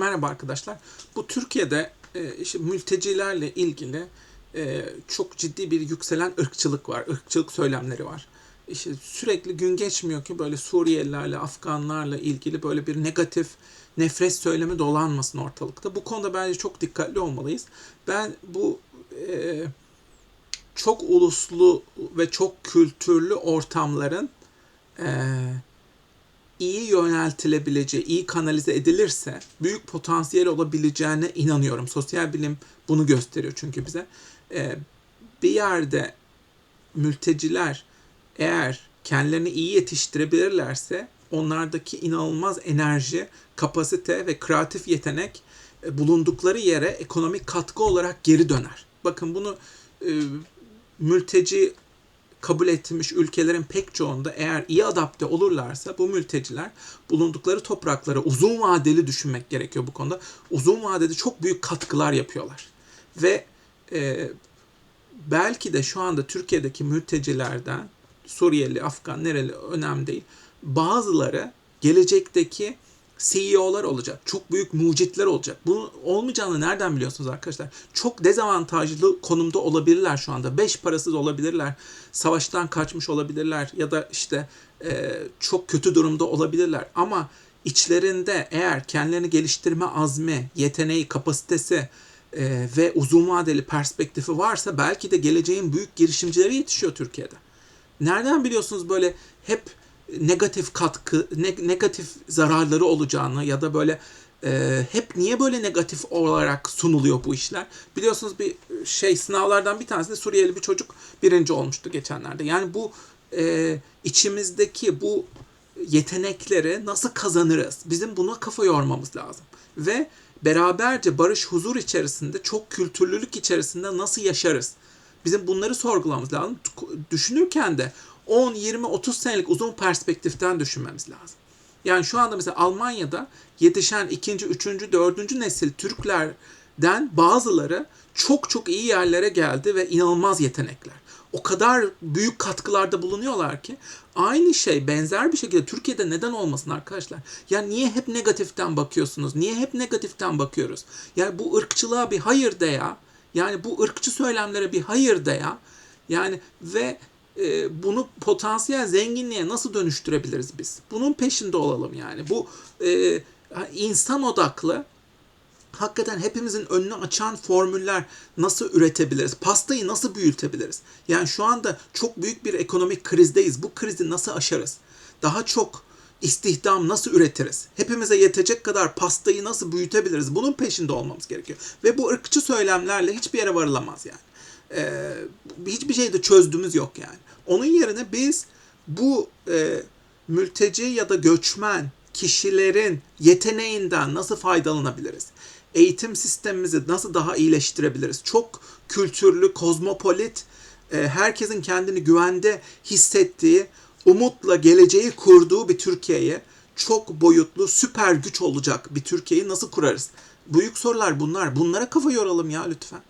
Merhaba arkadaşlar. Bu Türkiye'de e, işte mültecilerle ilgili e, çok ciddi bir yükselen ırkçılık var. ırkçılık söylemleri var. İşte sürekli gün geçmiyor ki böyle Suriyelilerle, Afganlarla ilgili böyle bir negatif nefret söylemi dolanmasın ortalıkta. Bu konuda bence çok dikkatli olmalıyız. Ben bu e, çok uluslu ve çok kültürlü ortamların e, iyi yöneltilebileceği, iyi kanalize edilirse büyük potansiyel olabileceğine inanıyorum. Sosyal bilim bunu gösteriyor çünkü bize. Ee, bir yerde mülteciler eğer kendilerini iyi yetiştirebilirlerse onlardaki inanılmaz enerji, kapasite ve kreatif yetenek e, bulundukları yere ekonomik katkı olarak geri döner. Bakın bunu e, mülteci kabul etmiş ülkelerin pek çoğunda eğer iyi adapte olurlarsa bu mülteciler bulundukları topraklara uzun vadeli düşünmek gerekiyor bu konuda. Uzun vadede çok büyük katkılar yapıyorlar. Ve e, belki de şu anda Türkiye'deki mültecilerden Suriyeli, Afgan, nereli önemli değil. Bazıları gelecekteki CEO'lar olacak. Çok büyük mucitler olacak. Bu olmayacağını nereden biliyorsunuz arkadaşlar? Çok dezavantajlı konumda olabilirler şu anda. Beş parasız olabilirler. Savaştan kaçmış olabilirler. Ya da işte e, çok kötü durumda olabilirler. Ama içlerinde eğer kendilerini geliştirme azmi, yeteneği, kapasitesi e, ve uzun vadeli perspektifi varsa belki de geleceğin büyük girişimcileri yetişiyor Türkiye'de. Nereden biliyorsunuz böyle hep negatif katkı, ne- negatif zararları olacağını ya da böyle e, hep niye böyle negatif olarak sunuluyor bu işler? Biliyorsunuz bir şey sınavlardan bir tanesi de Suriyeli bir çocuk birinci olmuştu geçenlerde. Yani bu e, içimizdeki bu yetenekleri nasıl kazanırız? Bizim buna kafa yormamız lazım. Ve beraberce barış huzur içerisinde çok kültürlülük içerisinde nasıl yaşarız? Bizim bunları sorgulamamız lazım. Düşünürken de 10, 20, 30 senelik uzun perspektiften düşünmemiz lazım. Yani şu anda mesela Almanya'da yetişen ikinci, üçüncü, dördüncü nesil Türklerden bazıları çok çok iyi yerlere geldi ve inanılmaz yetenekler. O kadar büyük katkılarda bulunuyorlar ki aynı şey benzer bir şekilde Türkiye'de neden olmasın arkadaşlar? Ya niye hep negatiften bakıyorsunuz? Niye hep negatiften bakıyoruz? Yani bu ırkçılığa bir hayır de ya. Yani bu ırkçı söylemlere bir hayır de ya. Yani ve e, bunu potansiyel zenginliğe nasıl dönüştürebiliriz biz? Bunun peşinde olalım yani. Bu e, insan odaklı hakikaten hepimizin önünü açan formüller nasıl üretebiliriz? Pastayı nasıl büyütebiliriz? Yani şu anda çok büyük bir ekonomik krizdeyiz. Bu krizi nasıl aşarız? Daha çok istihdam nasıl üretiriz? Hepimize yetecek kadar pastayı nasıl büyütebiliriz? Bunun peşinde olmamız gerekiyor. Ve bu ırkçı söylemlerle hiçbir yere varılamaz yani. Ee, hiçbir şeyde çözdüğümüz yok yani. Onun yerine biz bu e, mülteci ya da göçmen kişilerin yeteneğinden nasıl faydalanabiliriz? Eğitim sistemimizi nasıl daha iyileştirebiliriz? Çok kültürlü, kozmopolit, e, herkesin kendini güvende hissettiği, umutla geleceği kurduğu bir Türkiye'ye çok boyutlu, süper güç olacak bir Türkiye'yi nasıl kurarız? Büyük sorular bunlar. Bunlara kafa yoralım ya lütfen.